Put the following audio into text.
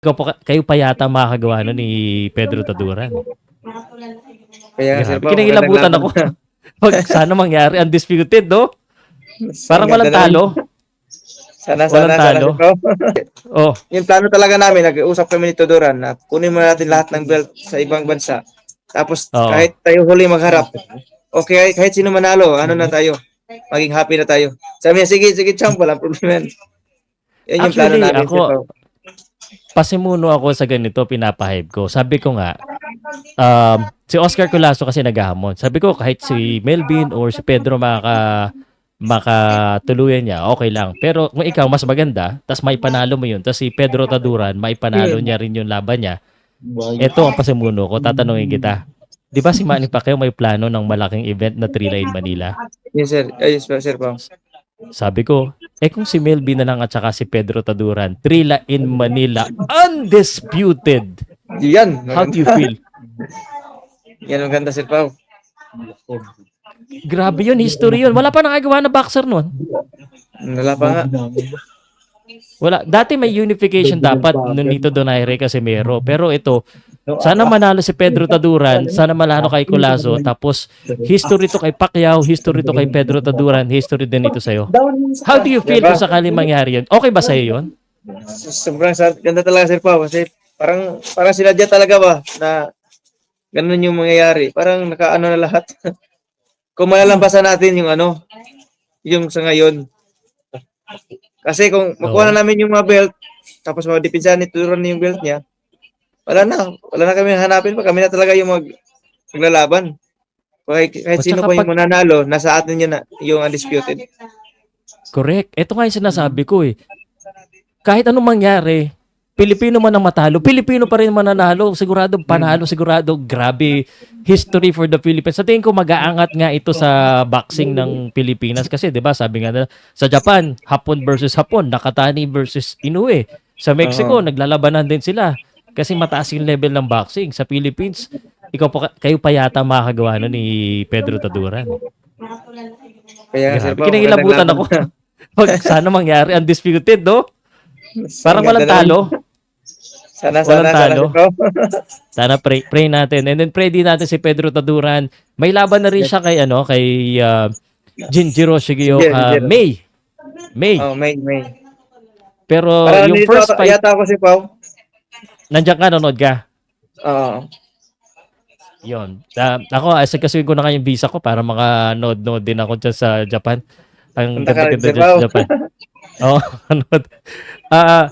Ikaw pa, kayo pa yata makakagawa nun ni Pedro Taduran. Kaya sir, kinikilabutan magandang ako. Pag sana mangyari, undisputed, no? Parang Ang walang talo. Sana, Walang sana, sana, talo. Pao. Oh, Yung plano talaga namin, nag-usap kami ni Todoran na kunin mo natin lahat ng belt sa ibang bansa. Tapos Oo. kahit tayo huli magharap, okay, kahit sino manalo, ano na tayo, maging happy na tayo. Sabi niya, sige, sige, champ, walang problema. yan." Yan yung plano Actually, namin. ako-. Pasimuno ako sa ganito, pinapahype ko. Sabi ko nga, um, si Oscar Colasso kasi naghahamon. Sabi ko, kahit si Melvin or si Pedro maka makatuluyan niya, okay lang. Pero kung ikaw mas maganda, tas may panalo mo yun, tas si Pedro Taduran, may panalo niya rin yung laban niya, ito ang pasimuno ko, tatanungin kita. Di ba si Manny Pacquiao may plano ng malaking event na Thrilla in Manila? Yes, sir. Ay, yes, sir, Pao. Sabi ko, eh kung si Melvin na lang at saka si Pedro Taduran, Thrilla in Manila, undisputed. Yan. How do you feel? Yan ang ganda, sir, Pao. Grabe yun, history yun. Wala pa nakagawa na boxer nun. Wala pa nga. Wala. Dati may unification dapat nun dito Donaire kasi Mero. Pero ito, sana manalo si Pedro Taduran, sana manalo kay Colazo, tapos history to kay Pacquiao, history to kay Pedro Taduran, history din ito sa'yo. How do you feel kung sakali mangyari yun? Okay ba sa'yo yun? Sobrang ganda talaga, sir, Pao. Kasi parang, parang sinadya talaga ba na ganun yung mangyayari. Parang nakaano na lahat. Kung malalampasan natin yung ano, yung sa ngayon. Kasi kung makuha na namin yung mga belt, tapos madipinsahan ni Turon yung belt niya, wala na. Wala na kami hanapin pa. Kami na talaga yung mag, maglalaban. Kahit, kahit sino pa yung mananalo, nasa atin yun na, yung undisputed. Correct. Ito nga yung sinasabi ko eh. Kahit anong mangyari, Pilipino man ang matalo, Pilipino pa rin mananalo, sigurado panalo, sigurado grabe history for the Philippines. Sa tingin ko mag-aangat nga ito sa boxing ng Pilipinas kasi 'di ba sabi nga na, sa Japan, Hapon versus Hapon, Nakatani versus Inoue. Sa Mexico, naglalabanan din sila kasi mataas yung level ng boxing. Sa Philippines, ikaw pa, kayo pa yata makakagawa nun ni Pedro Taduran. Kaya, kinikilabutan magandang ako. Pag sana mangyari, undisputed, no? Parang Ang walang talo. Sana, Walang sana, sana, talo. Pao. Sana pray, pray natin. And then pray din natin si Pedro Taduran. May laban na rin siya kay ano, kay uh, Jinjiro Shigeo Jinjiro. May. May. Oh, may, may. Pero Parang yung first fight, Yata ako si Pao. Nandiyan ka, nanonood ka. Oo. Yun. Uh, ako, asagasuin ko na kayong visa ko para makanood-nood din ako dyan sa Japan. Ang ganda-ganda dyan sa Japan. Oo, oh, anood. Ah,